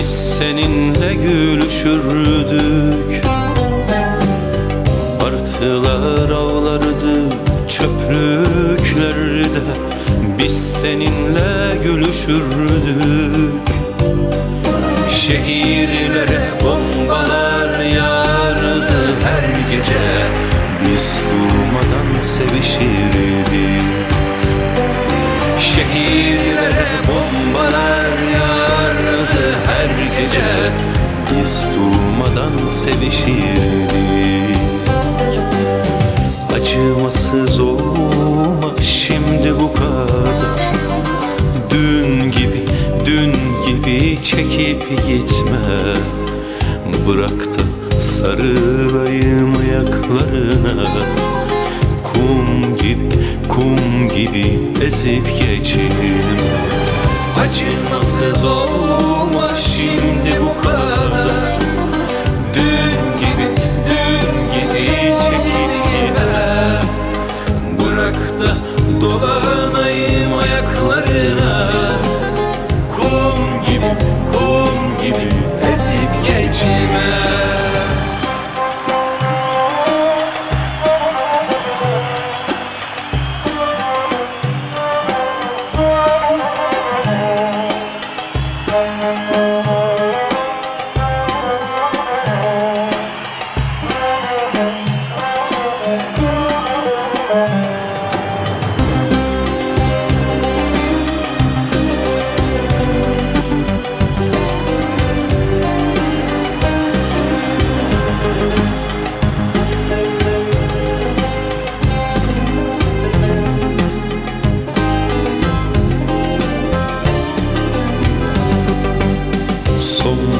Biz seninle gülüşürdük. Martılar avlardı çöplüklerde Biz seninle gülüşürdük. Şehirlere bombalar yağardı her gece. Biz durmadan sevişirdik. Şehirlere bombalar Biz durmadan sevişirdik. Acımasız olma şimdi bu kadar. Dün gibi, dün gibi çekip gitme. Bırak da sarılayım ayaklarına. Kum gibi, kum gibi ezip geçelim Acımasız olma Dün gibi, dün gibi çekip gitme Bırak da dolanayım ayaklarına Kum gibi, kum gibi ezip geçme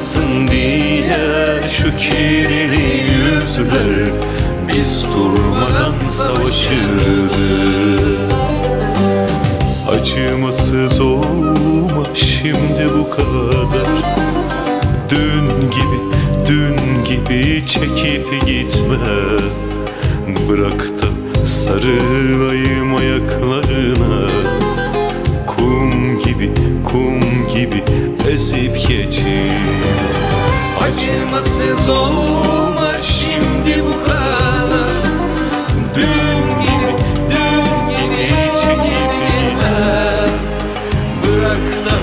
Aydınlansın diye şu kirli yüzler Biz durmadan savaşırdık Acımasız olma şimdi bu kadar. Dün gibi, dün gibi çekip gitme. Bırak da sarılayım ayaklarına. Kum gibi, Acımasız olma şimdi bu kadar. Dün gibi, dün gibi çekip gitme Bırak da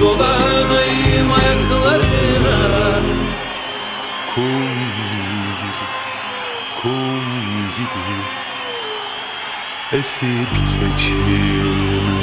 dolanayım ayaklarına. Kum gibi, kum gibi Esip geçime